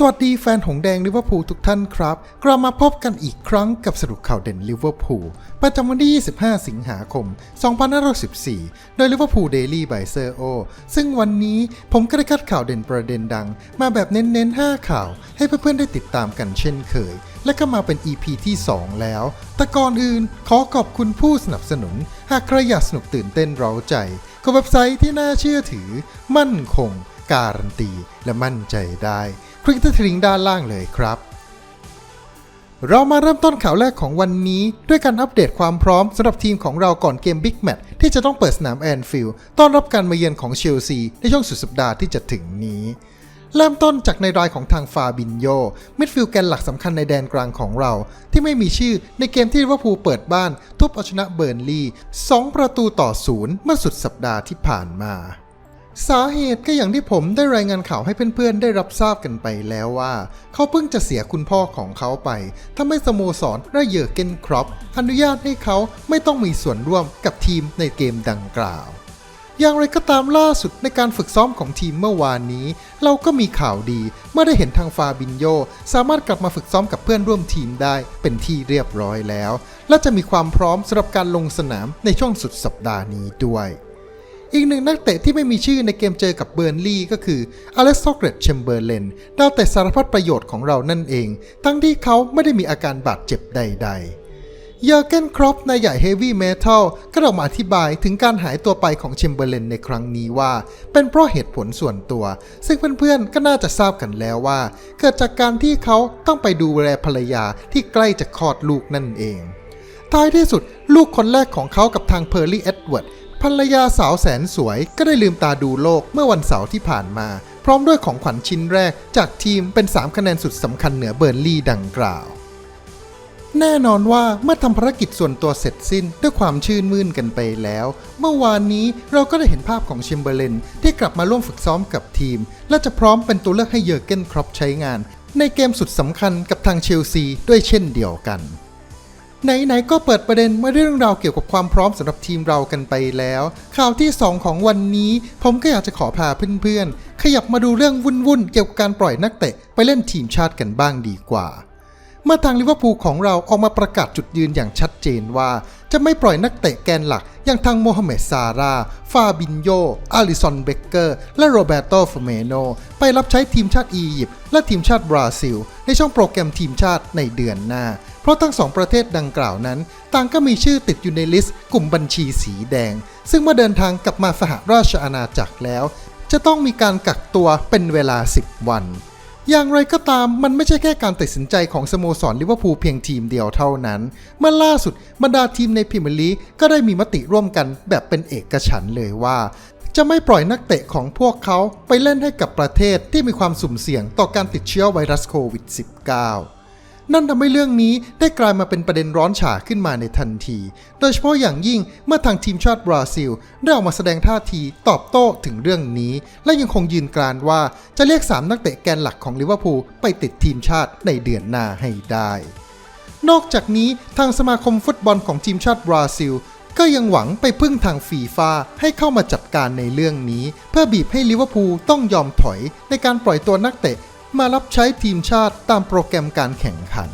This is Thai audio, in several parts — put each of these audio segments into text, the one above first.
สวัสดีแฟนหงแดงลิเวอร์พูลทุกท่านครับ กลับมาพบกันอีกครั้งกับสรุปข่าวเด่นลิเวอร์พูลประจำวันที่ 25 สิงหาคม 2514 โดยลิเวอร์พูลเดลี่ไบเซอร์โอซึ่งวันนี้ผมก็ได้คัดข่าวเด่นประเด็นดัง มาแบบเน้นๆ 5 ข่าว ให้เพื่อนๆ ได้ติดตามกันเช่นเคย และก็มาเป็น EP ที่ 2 แล้ว แต่ก่อนอื่นขอขอบคุณผู้สนับสนุน หากใครอยากสนุกตื่นเต้นเร้าใจกับเว็บไซต์ที่น่าเชื่อถือ มั่นคง การันตี และมั่นใจได้ ลิกที่ลิงก์ด้านล่างเลยครับ เรามาเริ่มต้นข่าวแรกของวันนี้ ด้วยการอัปเดตความพร้อมสำหรับทีมของเราก่อนเกมบิ๊กแมตช์ที่จะต้องเปิดสนามแอนฟิลด์ต้อนรับการมาเยือนของเชลซีในช่วงสุดสัปดาห์ที่จะถึงนี้เริ่มต้นจากในรายของทางฟาบินโยมิดฟิลด์แกนหลักสำคัญในแดนกลางของเรา ที่ไม่มีชื่อในเกมที่ลิเวอร์พูลเปิดบ้าน ทุบเอาชนะเบิร์นลีย์2ประตูต่อศูนย์เมื่อสุดสัปดาห์ที่ผ่านมา สาเหตุก็อย่างที่ผมได้รายงานข่าวให้เพื่อนๆ ได้รับทราบกันไปแล้วว่า เขาเพิ่งจะเสียคุณพ่อของเขาไปทำให้สโมสรและเยอร์เกนครอปอนุญาตให้เขาไม่ต้องมีส่วนร่วมกับทีมในเกมดังกล่าว อย่างไรก็ตามล่าสุดในการฝึกซ้อมของทีมเมื่อวานนี้ เราก็มีข่าวดีเมื่อได้เห็นทางฟาบินโยสามารถกลับมาฝึกซ้อมกับเพื่อนร่วมทีมได้เป็นที่เรียบร้อยแล้ว และจะมีความพร้อมสำหรับการลงสนามในช่วงสุดสัปดาห์นี้ด้วย อีกหนึ่งนักเตะที่ไม่มีชื่อในเกมเจอกับเบ r ร์นลีย์ก็คืออเล็กซ์ o เกรตเชมเบอร์เลนดาวเตะสารพัดประโยชน์ของเรานั่นเอง ทั้งที่เขาไม่ได้มีอาการบาดเจ็บใด ๆเยอร์เกนครอปนายใหญ่เฮฟวี่เมทัลก็ออกมาอธิบายถึงการหายตัวไปของเชมเบอร์เลนในครั้งนี้ว่า เป็นเพราะเหตุผลส่วนตัว ซึ่งเพื่อนๆก็น่าจะทราบกันแล้วว่า เกิดจากการที่เขาต้องไปดูแลภรรยาที่ใกล้จะคลอดลูกนั่นเอง ท้ายที่สุดลูกคนแรกของเขากับทางเพอร์ลี่เอ็ดเวิร์ด ภรรยาสาวแสนสวยก็ได้ลืมตาดูโลกเมื่อวันเสาร์ที่ผ่านมา พร้อมด้วยของขวัญชิ้นแรกจากทีมเป็น 3 คะแนนสุดสำคัญเหนือเบอร์ลีย์ดังกล่าว แน่นอนว่าเมื่อทำภารกิจส่วนตัวเสร็จสิ้นด้วยความชื่นมื่นกันไปแล้ว เมื่อวานนี้เราก็ได้เห็นภาพของเชมเบอร์เลนที่กลับมาร่วมฝึกซ้อมกับทีม และจะพร้อมเป็นตัวเลือกให้เยอร์เกนครอปใช้งาน ในเกมสุดสำคัญกับทางเชลซีด้วยเช่นเดียวกัน ไหนๆก็เปิดประเด็นมาเรื่องราวเกี่ยวกับความพร้อมสำหรับทีมเรากันไปแล้ว ข่าวที่ 2 ของวันนี้ ผมก็อยากจะขอพาเพื่อนๆ ขยับมาดูเรื่องวุ่นๆ เกี่ยวกับการปล่อยนักเตะไปเล่นทีมชาติกันบ้างดีกว่า เมื่อทางลิเวอร์พูลของเราออกมาประกาศจุดยืนอย่างชัดเจนว่า จะไม่ปล่อยนักเตะแกนหลัก อย่างทางโมฮัมเหม็ดซาร่าฟาบินโย อาริสันเบเกอร์ และโรเบโตฟเมโน ไปรับใช้ทีมชาติอียิปต์และทีมชาติบราซิล ในช่องโปรแกรมทีมชาติในเดือนหน้า เพราะทั้งสองประเทศดังกล่าวนั้น ต่างก็มีชื่อติดอยู่ในลิสต์กลุ่มบัญชีสีแดง ซึ่งเมื่อเดินทางกลับมาสหราชอาณาจักรแล้ว จะต้องมีการกักตัวเป็นเวลา 10 วัน อย่างไรก็ตามมันไม่ใช่แค่การตัดสินใจของสโมสรลิเวอร์พูลเพียงทีมเดียวเท่านั้น เมื่อล่าสุดบรรดาทีมในพรีเมียร์ลีกก็ได้มีมติร่วมกันแบบเป็นเอกฉันเลยว่า จะไม่ปล่อยนักเตะของพวกเขาไปเล่นให้กับประเทศที่มีความสุ่มเสี่ยงต่อการติดเชื้อไวรัสโควิด -19 นั่นทำให้เรื่องนี้ได้กลายมาเป็นประเด็นร้อนฉาขึ้นมาในทันที โดยเฉพาะอย่างยิ่งเมื่อทางทีมชาติบราซิล ได้ออกมาแสดงท่าทีตอบโต้ถึงเรื่องนี้ และยังคงยืนกรานว่าจะเรียก 3 นักเตะแกนหลักของลิเวอร์พูลไปติดทีมชาติในเดือนหน้าให้ได้ นอกจากนี้ทางสมาคมฟุตบอลของทีมชาติบราซิลก็ยังหวังไปพึ่งทางฟีฟ่าให้เข้ามาจัดการในเรื่องนี้ เพื่อบีบให้ลิเวอร์พูลต้องยอมถอยในการปล่อยตัวนักเตะ มารับใช้ทีมชาติตามโปรแกรมการแข่งขัน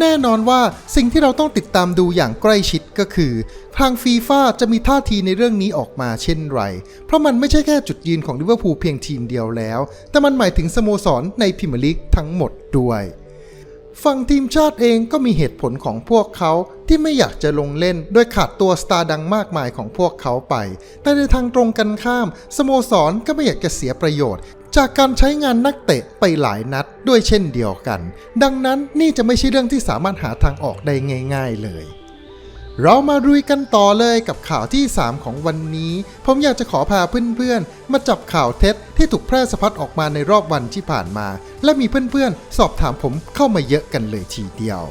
แน่นอนว่าสิ่งที่เราต้องติดตามดูอย่างใกล้ชิดก็คือ ทางฟีฟ่าจะมีท่าทีในเรื่องนี้ออกมาเช่นไร เพราะมันไม่ใช่แค่จุดยืนของลิเวอร์พูลเพียงทีมเดียวแล้ว แต่มันหมายถึงสโมสรในพรีเมียร์ลีกทั้งหมดด้วยฝั่งทีมชาติเองก็มีเหตุผลของพวกเขาที่ไม่อยากจะลงเล่น โดยขาดตัวสตาร์ดังมากมายของพวกเขาไป แต่ในทางตรงกันข้าม สโมสรก็ไม่อยากจะเสียประโยชน์ จากการใช้งานนักเตะไปหลายนัดด้วยเช่นเดียวกัน ดังนั้นนี่จะไม่ใช่เรื่องที่สามารถหาทางออกได้ง่าย ๆเลย เรามารุยกันต่อเลยกับข่าวที่ 3 ของวันนี้ ผมอยากจะขอพาเพื่อนๆ มาจับข่าวเท็จที่ถูกแพร่สะพัดออกมาในรอบวันที่ผ่านมา และมีเพื่อนๆ สอบถามผมเข้ามาเยอะกันเลยทีเดียว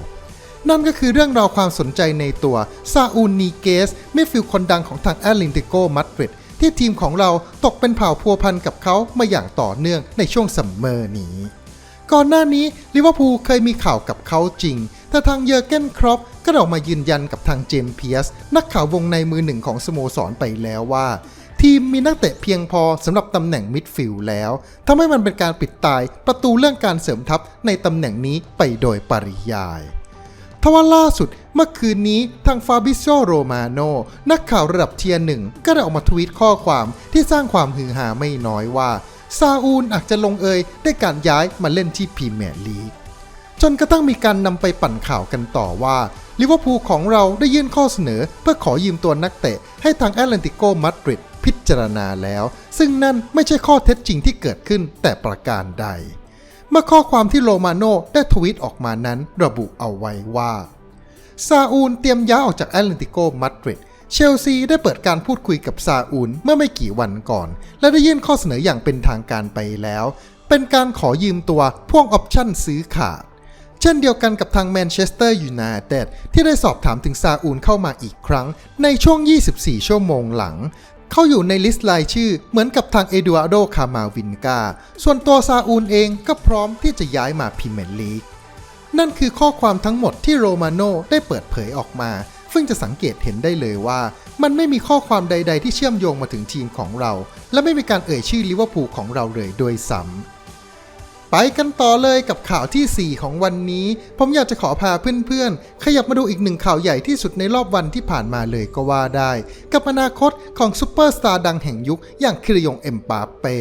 นั่นก็คือเรื่องราวความสนใจในตัวซาอูนนีเกสมิดฟิลด์คนดังของทางแอตเลนติโกมาดริด ที่ทีมของเราตกเป็นเผ่าพัวพันกับเขามาอย่างต่อเนื่องในช่วงซัมเมอร์นี้ ก่อนหน้านี้ลิเวอร์พูลเคยมีข่าวกับเขาจริง แต่ทางเยอร์เกนครอปก็ออกมายืนยันกับทางเจมส์เพียสนักข่าววงในมือหนึ่งของสโมสรไปแล้วว่า ทีมมีนักเตะเพียงพอสำหรับตำแหน่งมิดฟิลด์แล้วทำให้มันเป็นการปิดตายประตูเรื่องการเสริมทัพในตำแหน่งนี้ไปโดยปริยาย ทว่าล่าสุดเมื่อคืนนี้ทางฟาบิโซโรมาโนนักข่าวระดับเทียร์หนึ่งก็ได้ออกมาทวีตข้อความที่สร้างความฮือฮาไม่น้อยว่า ซาอูลอาจจะลงเอยได้การย้ายมาเล่นที่พรีเมียร์ลีกจนกระทั่งมีการนำไปปั่นข่าวกันต่อว่าลิเวอร์พูลของเราได้ยื่นข้อเสนอ เพื่อขอยืมตัวนักเตะ ให้ทางแอตเลนติโกมาดริดพิจารณาแล้ว ซึ่งนั่นไม่ใช่ข้อเท็จจริงที่เกิดขึ้นแต่ประการใด เมื่อข้อความที่โรมาโนได้ทวีตออกมานั้นระบุเอาไว้ว่าซาอูลเตรียมย้ายออกจากแอตเลนติโกมาดริดเชลซีได้เปิดการพูดคุยกับซาอูลเมื่อไม่กี่วันก่อน และได้ยื่นข้อเสนออย่างเป็นทางการไปแล้ว เป็นการขอยืมตัวพ่วงออปชั่นซื้อขาด เช่นเดียวกันกับทางแมนเชสเตอร์ยูไนเต็ดที่ได้สอบถามถึงซาอูลเข้ามาอีกครั้งในช่วง 24 ชั่วโมงหลัง เขาอยู่ในลิสต์รายชื่อเหมือนกับทางเอดูอาร์โดคามาวินกา ส่วนตัวซาอูลเองก็พร้อมที่จะย้ายมาพรีเมียร์ลีก นั่นคือข้อความทั้งหมดที่โรมาโน่ได้เปิดเผยออกมา ซึ่งจะสังเกตเห็นได้เลยว่า มันไม่มีข้อความใด ๆ ที่เชื่อมโยงมาถึงทีมของเรา และไม่มีการเอ่ยชื่อลิเวอร์พูลของเราเลยโดยซ้ำ ไปกันต่อเลยกับข่าวที่ 4 ของวันนี้ ผมอยากจะขอพาเพื่อนๆ ขยับมาดูอีกหนึ่งข่าวใหญ่ที่สุดในรอบวันที่ผ่านมาเลยก็ว่าได้ กับอนาคตของซูเปอร์สตาร์ดังแห่งยุค อย่างคิริยงเอ็มปาเป้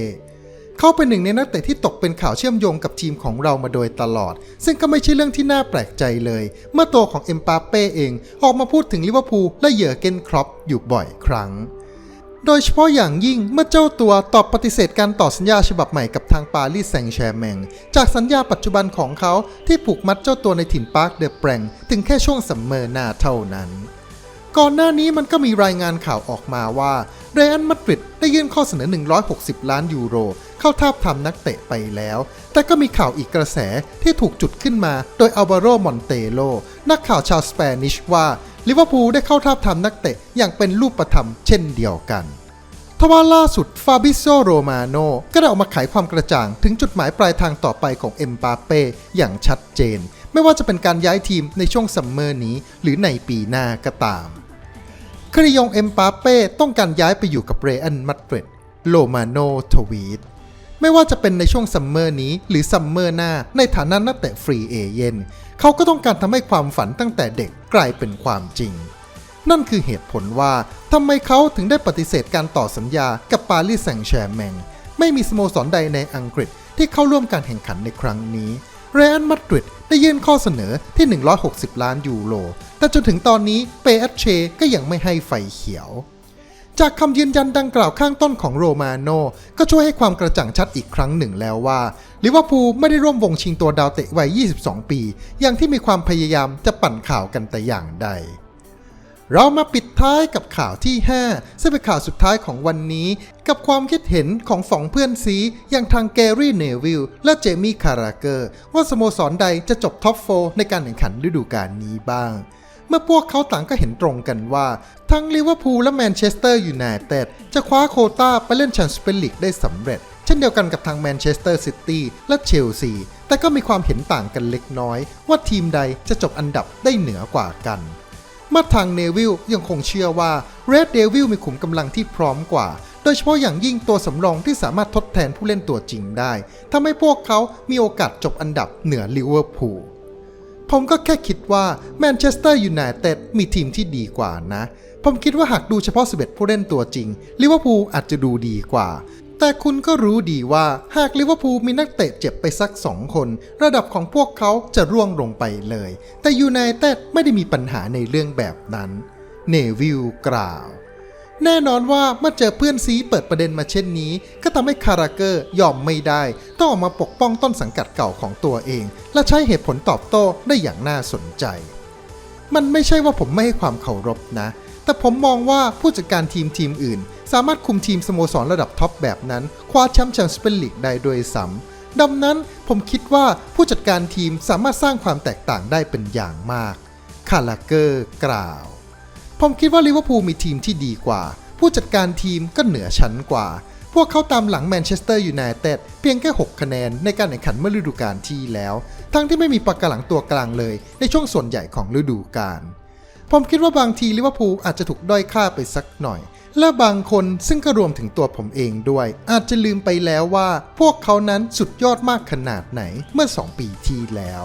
เขาเป็นหนึ่งในนักเตะที่ตกเป็นข่าวเชื่อมโยงกับทีมของเรามาโดยตลอด ซึ่งก็ไม่ใช่เรื่องที่น่าแปลกใจเลย เมื่อตัวของเอ็มปาเป้เองออกมาพูดถึงลิเวอร์พูลและเหยื่อเกนครอปอยู่บ่อยครั้ง โดยเฉพาะอย่างยิ่งเมื่อเจ้าตัวตอบปฏิเสธการต่อสัญญาฉบับใหม่กับทางปารีสแซงแชร์แมง จากสัญญาปัจจุบันของเขาที่ผูกมัดเจ้าตัวในถิ่นปาร์คเดอะแปรงถึงแค่ช่วงซัมเมอร์หน้าเท่านั้น ก่อนหน้านี้มันก็มีรายงานข่าวออกมาว่าเรอัลมาดริดได้ยื่นข้อเสนอ 160 ล้านยูโร เข้าทาบทำนักเตะไปแล้ว แต่ก็มีข่าวอีกกระแสที่ถูกจุดขึ้นมา โดยอัลวาโรมอนเตโลนักข่าวชาวสเปนิชว่า ลิเวอร์พูลได้เข้าทาบทำนักเตะอย่างเป็นรูปธรรมเช่นเดียวกันทว่าล่าสุดฟาบิโซโรมาโนก็ได้ออกมาไขความกระจ่างถึงจุดหมายปลายทางต่อไปของเอ็มปาเป้อย่างชัดเจน ไม่ว่าจะเป็นการย้ายทีมในช่วงซัมเมอร์นี้ หรือในปีหน้าก็ตามคริยงเอ็มปาเป้ต้องการย้ายไปอยู่กับเรอันมาดริดโลมาโนทวีตไม่ว่าจะเป็นในช่วงซัมเมอร์นี้หรือซัมเมอร์หน้าในฐานะนักเตะฟรีเอเย่น เขาก็ต้องการทำให้ความฝันตั้งแต่เด็กกลายเป็นความจริง นั่นคือเหตุผลว่าทำไมเขาถึงได้ปฏิเสธการต่อสัญญากับปารีสแซงต์แชร์แมงไม่มีสโมสรใดในอังกฤษที่เข้าร่วมการแข่งขันในครั้งนี้เรอัลมาดริดได้ยื่นข้อเสนอที่ 160 ล้านยูโร แต่จนถึงตอนนี้เปเอชเชก็ยังไม่ให้ไฟเขียว จากคำยืนยันดังกล่าวข้างต้นของโรมาโนก็ช่วยให้ความกระจ่างชัดอีกครั้งหนึ่งแล้วว่าลิเวอร์พูลไม่ได้ร่วมวงชิงตัวดาวเตะวัย 22 ปี อย่างที่มีความพยายามจะปั่นข่าวกันแต่อย่างใด เรามาปิดท้ายกับข่าวที่ 5 ซึ่งเป็นข่าวสุดท้ายของวันนี้ กับความคิดเห็นของสองเพื่อนซีอย่างทางแกรี่เนวิลและเจมี่คาราเกอร์ว่าสโมสรใดจะจบท็อปโฟในการแข่งขันฤดูกาลนี้บ้าง เมื่อพวกเขาต่างก็เห็นตรงกันว่า ทั้งลิเวอร์พูลและแมนเชสเตอร์ยูไนเต็ดจะคว้าโคต้าไปเล่นแชมเปี้ยนส์ลีกได้สำเร็จ เช่นเดียวกันกับทางแมนเชสเตอร์ซิตี้และเชลซี แต่ก็มีความเห็นต่างกันเล็กน้อย ว่าทีมใดจะจบอันดับได้เหนือกว่ากันมาทางเนวิลยังคงเชื่อว่า Red Devil มีขุมกำลังที่พร้อมกว่า โดยเฉพาะอย่างยิ่งตัวสำรองที่สามารถทดแทนผู้เล่นตัวจริงได้ทำให้พวกเขามีโอกาสจบอันดับเหนือลิเวอร์พูล ผมก็แค่คิดว่าแมนเชสเตอร์ยูไนเต็ดมีทีมที่ดีกว่านะ ผมคิดว่าหากดูเฉพาะ 11 ผู้เล่นตัวจริงลิเวอร์พูลอาจจะดูดีกว่า แต่คุณก็รู้ดีว่าหากลิเวอร์พูลมีนักเตะเจ็บไปสัก 2 คน ระดับของพวกเขาจะร่วงลงไปเลย แต่ยูไนเต็ดไม่ได้มีปัญหาในเรื่องแบบนั้น เนวิลกล่าว แน่นอนว่าเมื่อเจอเพื่อนซีเปิดประเด็นมาเช่นนี้ ก็ทำให้คาราเกอร์ยอมไม่ได้ ต้องออกมาปกป้องต้นสังกัดเก่าของตัวเอง และใช้เหตุผลตอบโต้ได้อย่างน่าสนใจ มันไม่ใช่ว่าผมไม่ให้ความเคารพนะ แต่ผมมองว่าผู้จัดการทีมทีมอื่น สามารถคุมทีมสโมสรระดับท็อปแบบนั้น คว้าแชมป์แชมเปี้ยนลีกได้โดยซ้ำดังนั้นผมคิดว่าผู้จัดการทีมสามารถสร้างความแตกต่างได้เป็นอย่างมาก คาราเกอร์กล่าว ผมคิดว่าลิเวอร์พูลมีทีมที่ดีกว่า ผู้จัดการทีมก็เหนือชั้นกว่า พวกเขาตามหลังแมนเชสเตอร์ยูไนเต็ดเพียงแค่ 6 คะแนนในการแข่งขันเมื่อฤดูกาลที่แล้ว ทั้งที่ไม่มีปากกาหลังตัวกลางเลย ในช่วงส่วนใหญ่ของฤดูกาลผมคิดว่าบางทีลิเวอร์พูลอาจจะถูกด้อยค่าไปสักหน่อย และบางคนซึ่งก็รวมถึงตัวผมเองด้วย อาจจะลืมไปแล้วว่า พวกเขานั้นสุดยอดมากขนาดไหนเมื่อ 2 ปีที่แล้ว